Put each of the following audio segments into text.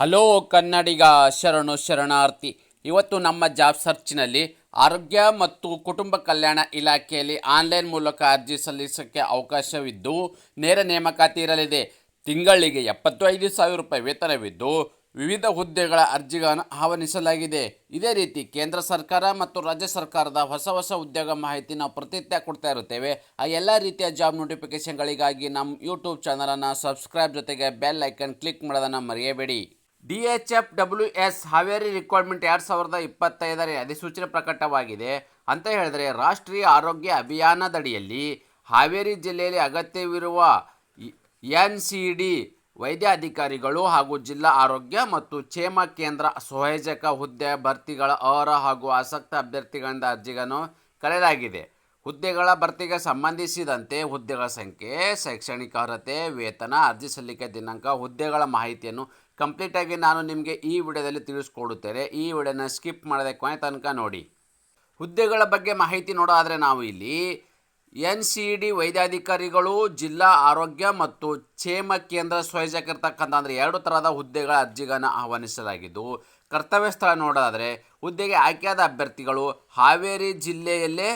Hello ಕನ್ನಡಿಗ ಶರಣು ಶರಣಾರ್ಥಿ. ಇವತ್ತು ನಮ್ಮ ಜಾಬ್ ಸರ್ಚ್ನಲ್ಲಿ ಆರೋಗ್ಯ ಮತ್ತು ಕುಟುಂಬ ಕಲ್ಯಾಣ ಇಲಾಖೆಯಲ್ಲಿ ಆನ್ಲೈನ್ ಮೂಲಕ ಅರ್ಜಿ ಸಲ್ಲಿಸೋಕ್ಕೆ ಅವಕಾಶವಿದ್ದು, ನೇರ ನೇಮಕಾತಿ ಇರಲಿದೆ. ತಿಂಗಳಿಗೆ ಎಪ್ಪತ್ತು ಐದು ಸಾವಿರ ರೂಪಾಯಿ ವೇತನವಿದ್ದು, ವಿವಿಧ ಹುದ್ದೆಗಳ ಅರ್ಜಿಗಳನ್ನು ಆಹ್ವಾನಿಸಲಾಗಿದೆ. ಇದೇ ರೀತಿ ಕೇಂದ್ರ ಸರ್ಕಾರ ಮತ್ತು ರಾಜ್ಯ ಸರ್ಕಾರದ ಹೊಸ ಹೊಸ ಉದ್ಯೋಗ ಮಾಹಿತಿ ನಾವು ಪ್ರತಿನಿತ್ಯ ಕೊಡ್ತಾ ಇರುತ್ತೇವೆ. ಆ ಎಲ್ಲ ರೀತಿಯ ಜಾಬ್ ನೋಟಿಫಿಕೇಷನ್ಗಳಿಗಾಗಿ ನಮ್ಮ ಯೂಟ್ಯೂಬ್ ಚಾನಲನ್ನು ಸಬ್ಸ್ಕ್ರೈಬ್ ಜೊತೆಗೆ ಬೆಲ್ ಐಕನ್ ಕ್ಲಿಕ್ ಮಾಡೋದನ್ನು ಮರೆಯಬೇಡಿ. D H F W S Haveri requirement ಎರಡು ಸಾವಿರದ ಇಪ್ಪತ್ತೈದರ ಅಧಿಸೂಚನೆ ಪ್ರಕಟವಾಗಿದೆ ಅಂತ ಹೇಳಿದರೆ ರಾಷ್ಟ್ರೀಯ ಆರೋಗ್ಯ ಅಭಿಯಾನದಡಿಯಲ್ಲಿ ಹಾವೇರಿ ಜಿಲ್ಲೆಯಲ್ಲಿ ಅಗತ್ಯವಿರುವ ಎನ್ ಸಿ ಡಿ ವೈದ್ಯಾಧಿಕಾರಿಗಳು ಹಾಗೂ ಜಿಲ್ಲಾ ಆರೋಗ್ಯ ಮತ್ತು ಕ್ಷೇಮ ಕೇಂದ್ರ ಸಂಯೋಜಕ ಹುದ್ದೆ ಭರ್ತಿಗಳ ಅರ್ಹ ಹಾಗೂ ಆಸಕ್ತ ಅಭ್ಯರ್ಥಿಗಳಿಂದ ಅರ್ಜಿಗಳನ್ನು ಕರೆಯಲಾಗಿದೆ. ಹುದ್ದೆಗಳ ಭರ್ತಿಗೆ ಸಂಬಂಧಿಸಿದಂತೆ ಹುದ್ದೆಗಳ ಸಂಖ್ಯೆ ಶೈಕ್ಷಣಿಕ ಅರ್ಹತೆ ವೇತನ, ಅರ್ಜಿ ಸಲ್ಲಿಕೆ ದಿನಾಂಕ, ಹುದ್ದೆಗಳ ಮಾಹಿತಿಯನ್ನು ಕಂಪ್ಲೀಟಾಗಿ ನಾನು ನಿಮಗೆ ಈ ವಿಡಿಯೋದಲ್ಲಿ ತಿಳಿಸ್ಕೊಡುತ್ತೇನೆ. ಈ ವಿಡಿಯೋನ ಸ್ಕಿಪ್ ಮಾಡದೆ ಕೊನೆ ತನಕ ನೋಡಿ. ಹುದ್ದೆಗಳ ಬಗ್ಗೆ ಮಾಹಿತಿ ನೋಡೋದಾದರೆ ನಾವು ಇಲ್ಲಿ ಎನ್ ಸಿ ಡಿ ವೈದ್ಯಾಧಿಕಾರಿಗಳು, ಜಿಲ್ಲಾ ಆರೋಗ್ಯ ಮತ್ತು ಕ್ಷೇಮ ಕೇಂದ್ರ ಸ್ವಯಂಸೇಕರ್ತಕ್ಕಂಥ ಅಂದರೆ ಎರಡು ಥರದ ಹುದ್ದೆಗಳ ಅರ್ಜಿಗಳನ್ನು ಆಹ್ವಾನಿಸಲಾಗಿದ್ದು ಕರ್ತವ್ಯ ಸ್ಥಳ ನೋಡೋದಾದರೆ ಹುದ್ದೆಗೆ ಆಯ್ಕೆಯಾದ ಅಭ್ಯರ್ಥಿಗಳು ಹಾವೇರಿ ಜಿಲ್ಲೆಯಲ್ಲೇ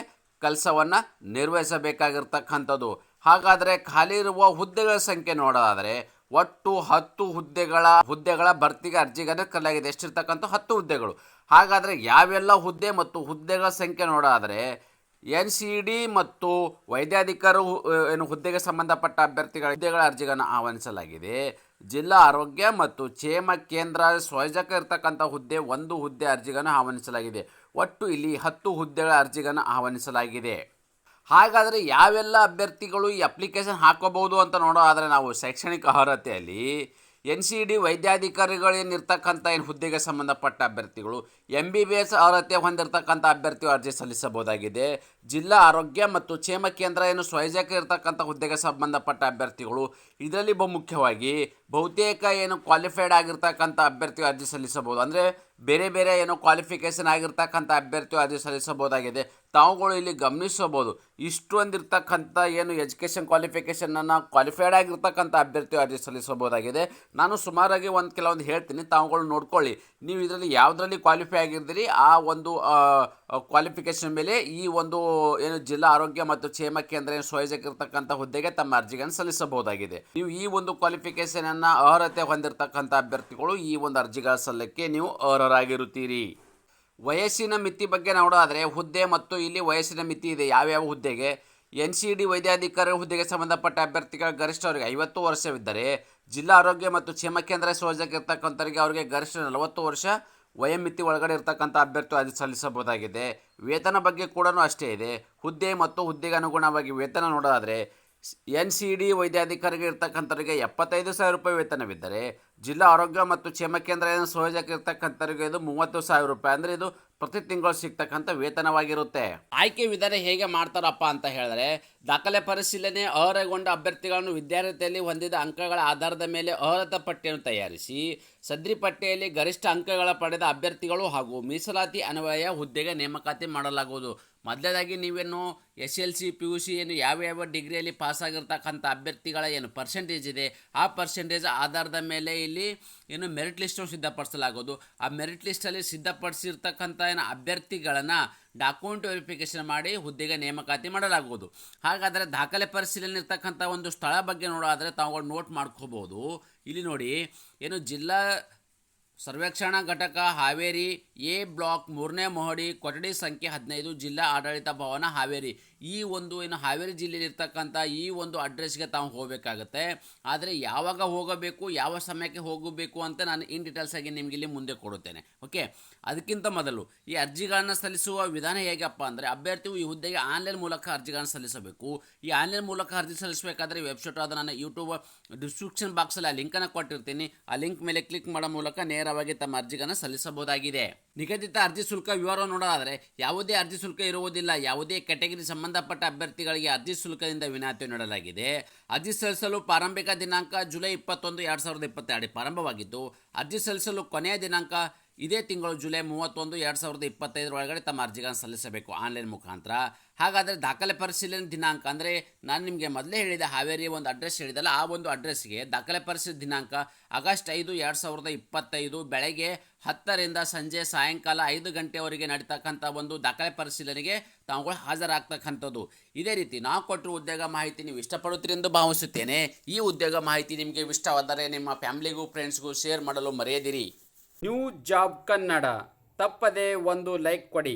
ಕೆಲಸವನ್ನು ನಿರ್ವಹಿಸಬೇಕಾಗಿರ್ತಕ್ಕಂಥದ್ದು. ಹಾಗಾದರೆ ಖಾಲಿ ಇರುವ ಹುದ್ದೆಗಳ ಸಂಖ್ಯೆ ನೋಡೋದಾದರೆ ಒಟ್ಟು ಹತ್ತು ಹುದ್ದೆಗಳ ಹುದ್ದೆಗಳ ಭರ್ತಿಗೆ ಅರ್ಜಿಗಳನ್ನು ಕರೆಯಲಾಗಿದೆ ಎಷ್ಟಿರ್ತಕ್ಕಂಥ ಹತ್ತು ಹುದ್ದೆಗಳು. ಹಾಗಾದರೆ ಯಾವೆಲ್ಲ ಹುದ್ದೆ ಮತ್ತು ಹುದ್ದೆಗಳ ಸಂಖ್ಯೆ ನೋಡೋದಾದರೆ ಎನ್ ಸಿ ಡಿ ಮತ್ತು ವೈದ್ಯಾಧಿಕಾರಿ ಏನು ಹುದ್ದೆಗೆ ಸಂಬಂಧಪಟ್ಟ ಅಭ್ಯರ್ಥಿಗಳ ಹುದ್ದೆಗಳ ಅರ್ಜಿಗಳನ್ನು ಆಹ್ವಾನಿಸಲಾಗಿದೆ. ಜಿಲ್ಲಾ ಆರೋಗ್ಯ ಮತ್ತು ಕ್ಷೇಮ ಕೇಂದ್ರ ಸ್ವಯಜಕ ಇರ್ತಕ್ಕಂಥ ಹುದ್ದೆ ಒಂದು ಹುದ್ದೆ ಅರ್ಜಿಗಳನ್ನು ಆಹ್ವಾನಿಸಲಾಗಿದೆ. ಒಟ್ಟು ಇಲ್ಲಿ ಹತ್ತು ಹುದ್ದೆಗಳ ಅರ್ಜಿಗಳನ್ನು ಆಹ್ವಾನಿಸಲಾಗಿದೆ. ಹಾಗಾದರೆ ಯಾವೆಲ್ಲ ಅಭ್ಯರ್ಥಿಗಳು ಈ ಅಪ್ಲಿಕೇಶನ್ ಹಾಕೋಬಹುದು ಅಂತ ನೋಡೋದಾದರೆ ನಾವು ಶೈಕ್ಷಣಿಕ ಅರ್ಹತೆಯಲ್ಲಿ ಎನ್ ಸಿ ಡಿ ವೈದ್ಯಾಧಿಕಾರಿಗಳೇನಿರ್ತಕ್ಕಂಥ ಏನು ಹುದ್ದೆಗೆ ಸಂಬಂಧಪಟ್ಟ ಅಭ್ಯರ್ಥಿಗಳು ಎಂ ಬಿ ಬಿ ಎಸ್ ಅರ್ಹತೆ ಹೊಂದಿರತಕ್ಕಂಥ ಅಭ್ಯರ್ಥಿಗಳು ಅರ್ಜಿ ಸಲ್ಲಿಸಬಹುದಾಗಿದೆ. ಜಿಲ್ಲಾ ಆರೋಗ್ಯ ಮತ್ತು ಕ್ಷೇಮ ಕೇಂದ್ರ ಏನು ಸ್ವಯಂಸೇವಕ ಇರತಕ್ಕಂಥ ಹುದ್ದೆಗೆ ಸಂಬಂಧಪಟ್ಟ ಅಭ್ಯರ್ಥಿಗಳು ಇದರಲ್ಲಿ ಬಹುಮುಖ್ಯವಾಗಿ ಬಹುತೇಕ ಏನು ಕ್ವಾಲಿಫೈಡ್ ಆಗಿರ್ತಕ್ಕಂಥ ಅಭ್ಯರ್ಥಿ ಅರ್ಜಿ ಸಲ್ಲಿಸಬಹುದು. ಅಂದರೆ ಬೇರೆ ಬೇರೆ ಏನು ಕ್ವಾಲಿಫಿಕೇಷನ್ ಆಗಿರ್ತಕ್ಕಂಥ ಅಭ್ಯರ್ಥಿಯು ಅರ್ಜಿ ಸಲ್ಲಿಸಬಹುದಾಗಿದೆ. ತಾವುಗಳು ಇಲ್ಲಿ ಗಮನಿಸಬಹುದು. ಇಷ್ಟೊಂದಿರ್ತಕ್ಕಂಥ ಏನು ಎಜುಕೇಷನ್ ಕ್ವಾಲಿಫಿಕೇಷನನ್ನು ಕ್ವಾಲಿಫೈಡ್ ಆಗಿರ್ತಕ್ಕಂಥ ಅಭ್ಯರ್ಥಿಯು ಅರ್ಜಿ ಸಲ್ಲಿಸಬಹುದಾಗಿದೆ. ನಾನು ಸುಮಾರಾಗಿ ಒಂದು ಕೆಲವೊಂದು ಹೇಳ್ತೀನಿ. ತಾವುಗಳು ನೋಡ್ಕೊಳ್ಳಿ. ನೀವು ಇದರಲ್ಲಿ ಯಾವುದರಲ್ಲಿ ಕ್ವಾಲಿಫೈ ಆಗಿರ್ತೀರಿ ಆ ಒಂದು ಕ್ವಾಲಿಫಿಕೇಷನ್ ಮೇಲೆ ಈ ಒಂದು ಏನು ಜಿಲ್ಲಾ ಆರೋಗ್ಯ ಮತ್ತು ಕ್ಷೇಮ ಕೇಂದ್ರ ಏನು ಹುದ್ದೆಗೆ ತಮ್ಮ ಅರ್ಜಿಗಳನ್ನು ಸಲ್ಲಿಸಬಹುದಾಗಿದೆ. ನೀವು ಈ ಒಂದು ಕ್ವಾಲಿಫಿಕೇಶನ್ ಅನ್ನ ಅರ್ಹತೆ ಹೊಂದಿರತಕ್ಕಂಥ ಅಭ್ಯರ್ಥಿಗಳು ಈ ಒಂದು ಅರ್ಜಿಗಳ ಸಲ್ಲಕ್ಕೆ ನೀವು ಅರ್ಹರಾಗಿರುತ್ತೀರಿ. ವಯಸ್ಸಿನ ಮಿತಿ ಬಗ್ಗೆ ನೋಡೋದಾದರೆ ಹುದ್ದೆ ಮತ್ತು ಇಲ್ಲಿ ವಯಸ್ಸಿನ ಮಿತಿ ಇದೆ. ಯಾವ್ಯಾವ ಹುದ್ದೆಗೆ? ಎನ್ ಸಿ ಡಿ ವೈದ್ಯಾಧಿಕಾರಿ ಹುದ್ದೆಗೆ ಸಂಬಂಧಪಟ್ಟ ಅಭ್ಯರ್ಥಿಗಳ ಗರಿಷ್ಠ ಅವರಿಗೆ ಐವತ್ತು ವರ್ಷವಿದ್ದರೆ ಜಿಲ್ಲಾ ಆರೋಗ್ಯ ಮತ್ತು ಕ್ಷೇಮ ಕೇಂದ್ರ ಸಂಯೋಜಕ ಇರ್ತಕ್ಕಂಥವರಿಗೆ ಅವರಿಗೆ ಗರಿಷ್ಠ ನಲವತ್ತು ವರ್ಷ ವಯೋಮಿತಿ ಒಳಗಡೆ ಇರತಕ್ಕಂಥ ಅಭ್ಯರ್ಥಿ ಅರ್ಜಿ ಸಲ್ಲಿಸಬಹುದಾಗಿದೆ. ವೇತನ ಬಗ್ಗೆ ಕೂಡ ಅಷ್ಟೇ ಇದೆ. ಹುದ್ದೆ ಮತ್ತು ಹುದ್ದೆಗೆ ಅನುಗುಣವಾಗಿ ವೇತನ ನೋಡೋದಾದರೆ ಎನ್ ಸಿ ಡಿ ವೈದ್ಯಾಧಿಕಾರಿಗೆ ಇರ್ತಕ್ಕಂಥವರಿಗೆ ಎಪ್ಪತ್ತೈದು ಸಾವಿರ ರೂಪಾಯಿ ವೇತನವಿದ್ದರೆ ಜಿಲ್ಲಾ ಆರೋಗ್ಯ ಮತ್ತು ಕ್ಷೇಮ ಕೇಂದ್ರ ಏನು ಸಂಯೋಜಕ ಇರ್ತಕ್ಕಂಥವರಿಗೆ ಇದು ಮೂವತ್ತು ಸಾವಿರ ರೂಪಾಯಿ. ಅಂದರೆ ಇದು ಪ್ರತಿ ತಿಂಗಳು ಸಿಗ್ತಕ್ಕಂಥ ವೇತನವಾಗಿರುತ್ತೆ. ಆಯ್ಕೆ ವಿಧಾನ ಹೇಗೆ ಮಾಡ್ತಾರಪ್ಪ ಅಂತ ಹೇಳಿದ್ರೆ, ದಾಖಲೆ ಪರಿಶೀಲನೆ, ಅರ್ಹಗೊಂಡ ಅಭ್ಯರ್ಥಿಗಳನ್ನು ವಿದ್ಯಾರ್ಥಿಯಲ್ಲಿ ಹೊಂದಿದ ಅಂಕಗಳ ಆಧಾರದ ಮೇಲೆ ಅರ್ಹತಾ ಪಟ್ಟಿಯನ್ನು ತಯಾರಿಸಿ, ಸದ್ರಿ ಪಟ್ಟಿಯಲ್ಲಿ ಗರಿಷ್ಠ ಅಂಕಗಳ ಪಡೆದ ಅಭ್ಯರ್ಥಿಗಳು ಹಾಗೂ ಮೀಸಲಾತಿ ಅನ್ವಯ ಹುದ್ದೆಗೆ ನೇಮಕಾತಿ ಮಾಡಲಾಗುವುದು. ಮೊದಲನೇದಾಗಿ ನೀವೇನು S L C P U C ಏನು ಯಾವ ಯಾವ ಡಿಗ್ರಿಯಲ್ಲಿ ಪಾಸಾಗಿರ್ತಕ್ಕಂಥ ಅಭ್ಯರ್ಥಿಗಳ ಏನು ಪರ್ಸೆಂಟೇಜ್ ಇದೆ, ಆ ಪರ್ಸೆಂಟೇಜ್ ಆಧಾರದ ಮೇಲೆ ಏನು ಮೆರಿಟ್ ಲಿಸ್ಟನ್ನು ಸಿದ್ಧಪಡಿಸಲಾಗೋದು. ಆ ಮೆರಿಟ್ ಲಿಸ್ಟಲ್ಲಿ ಸಿದ್ಧಪಡಿಸಿರ್ತಕ್ಕಂಥ ಏನು ಅಭ್ಯರ್ಥಿಗಳನ್ನು ಡಾಕ್ಯುಮೆಂಟ್ ವೆರಿಫಿಕೇಶನ್ ಮಾಡಿ ಹುದ್ದೆಗೆ ನೇಮಕಾತಿ ಮಾಡಲಾಗುವುದು. ಹಾಗಾದರೆ ದಾಖಲೆ ಪರಿಶೀಲನೆ ಇರ್ತಕ್ಕಂಥ ಒಂದು ಸ್ಥಳ ಬಗ್ಗೆ ನೋಡೋದಾದರೆ ತಾವುಗಳು ನೋಟ್ ಮಾಡ್ಕೋಬೋದು ಇಲ್ಲಿ ನೋಡಿ, ಏನು ಜಿಲ್ಲಾ ಸರ್ವೇಕ್ಷಣಾ ಘಟಕ, ಹಾವೇರಿ, ಎ ಬ್ಲಾಕ್ ಮೂರನೇ ಮಹಡಿ, ಕೊಠಡಿ ಸಂಖ್ಯೆ ಹದಿನೈದು, ಜಿಲ್ಲಾ ಆಡಳಿತ ಭವನ, ಹಾವೇರಿ. ಈ ಒಂದು ಏನು ಹಾವೇರಿ ಜಿಲ್ಲೆಯಲ್ಲಿ ಇರ್ತಕ್ಕಂಥ ಈ ಒಂದು ಅಡ್ರೆಸ್ಗೆ ತಾವು ಹೋಗಬೇಕಾಗತ್ತೆ. ಆದರೆ ಯಾವಾಗ ಹೋಗಬೇಕು, ಯಾವ ಸಮಯಕ್ಕೆ ಹೋಗಬೇಕು ಅಂತ ನಾನು ಇನ್ ಡೀಟೇಲ್ಸ್ ಆಗಿ ನಿಮಗೆ ಇಲ್ಲಿ ಮುಂದೆ ಕೊಡುತ್ತೇನೆ. ಓಕೆ ಅದಕ್ಕಿಂತ ಮೊದಲು ಈ ಅರ್ಜಿಗಳನ್ನು ಸಲ್ಲಿಸುವ ವಿಧಾನ ಹೇಗಪ್ಪ ಅಂದರೆ ಅಭ್ಯರ್ಥಿಯು ಈ ಹುದ್ದೆಗೆ ಆನ್ಲೈನ್ ಮೂಲಕ ಅರ್ಜಿಗಳನ್ನು ಸಲ್ಲಿಸಬೇಕು. ಈ ಆನ್ಲೈನ್ ಮೂಲಕ ಅರ್ಜಿ ಸಲ್ಲಿಸಬೇಕಾದ್ರೆ ವೆಬ್ಸೈಟ್ ಅದು ನಾನು ಯೂಟ್ಯೂಬ್ ಡಿಸ್ಕ್ರಿಪ್ಷನ್ ಬಾಕ್ಸಲ್ಲಿ ಆ ಲಿಂಕನ್ನು ಕೊಟ್ಟಿರ್ತೀನಿ. ಆ ಲಿಂಕ್ ಮೇಲೆ ಕ್ಲಿಕ್ ಮಾಡೋ ಮೂಲಕ ನೇರವಾಗಿ ತಮ್ಮ ಅರ್ಜಿಗಳನ್ನು ಸಲ್ಲಿಸಬಹುದಾಗಿದೆ. ನಿಗದಿತ ಅರ್ಜಿ ಶುಲ್ಕ ವಿವರ ನೋಡೋದಾದರೆ ಯಾವುದೇ ಅರ್ಜಿ ಶುಲ್ಕ ಇರುವುದಿಲ್ಲ. ಯಾವುದೇ ಕೆಟಗರಿ ಸಂಬಂಧಪಟ್ಟ ಅಭ್ಯರ್ಥಿಗಳಿಗೆ ಅರ್ಜಿ ಶುಲ್ಕದಿಂದ ವಿನಾಯಿತಿ ನೀಡಲಾಗಿದೆ. ಅರ್ಜಿ ಸಲ್ಲಿಸಲು ಪ್ರಾರಂಭಿಕ ದಿನಾಂಕ ಜುಲೈ ಇಪ್ಪತ್ತೊಂದು, ಎರಡು ಸಾವಿರದ ಇಪ್ಪತ್ತೆರಡು ಪ್ರಾರಂಭವಾಗಿದ್ದು, ಅರ್ಜಿ ಸಲ್ಲಿಸಲು ಕೊನೆಯ ದಿನಾಂಕ ಇದೇ ತಿಂಗಳು ಜುಲೈ ಮೂವತ್ತೊಂದು, ಎರಡು ಸಾವಿರದ ಇಪ್ಪತ್ತೈದರ ಒಳಗಡೆ ತಮ್ಮ ಅರ್ಜಿಗಳನ್ನು ಸಲ್ಲಿಸಬೇಕು ಆನ್ಲೈನ್ ಮುಖಾಂತರ. ಹಾಗಾದರೆ ದಾಖಲೆ ಪರಿಶೀಲನೆ ದಿನಾಂಕ ಅಂದರೆ ನಾನು ನಿಮಗೆ ಮೊದಲೇ ಹೇಳಿದ ಹಾವೇರಿ ಒಂದು ಅಡ್ರೆಸ್ ಹೇಳಿದಲ್ಲ, ಆ ಒಂದು ಅಡ್ರೆಸ್ಗೆ ದಾಖಲೆ ಪರಿಶೀಲನೆ ದಿನಾಂಕ ಆಗಸ್ಟ್ ಐದು, ಎರಡು ಸಾವಿರದ ಇಪ್ಪತ್ತೈದು ಬೆಳಗ್ಗೆ ಹತ್ತರಿಂದ ಸಂಜೆ ಸಾಯಂಕಾಲ ಐದು ಗಂಟೆವರೆಗೆ ನಡೀತಕ್ಕಂಥ ಒಂದು ದಾಖಲೆ ಪರಿಶೀಲನೆಗೆ ತಾವುಗಳು ಹಾಜರಾಗ್ತಕ್ಕಂಥದ್ದು. ಇದೇ ರೀತಿ ನಾವು ಕೊಟ್ಟಿರುವ ಉದ್ಯೋಗ ಮಾಹಿತಿ ನೀವು ಇಷ್ಟಪಡುತ್ತೀರಿ ಎಂದು ಭಾವಿಸುತ್ತೇನೆ. ಈ ಉದ್ಯೋಗ ಮಾಹಿತಿ ನಿಮಗೆ ಇಷ್ಟವಾದರೆ ನಿಮ್ಮ ಫ್ಯಾಮಿಲಿಗೂ, ಫ್ರೆಂಡ್ಸ್ಗೂ ಶೇರ್ ಮಾಡಲು ಮರೆಯದಿರಿ. ನ್ಯೂ ಜಾಬ್ ಕನ್ನಡ ತಪ್ಪದೆ ಒಂದು ಲೈಕ್ ಕೊಡಿ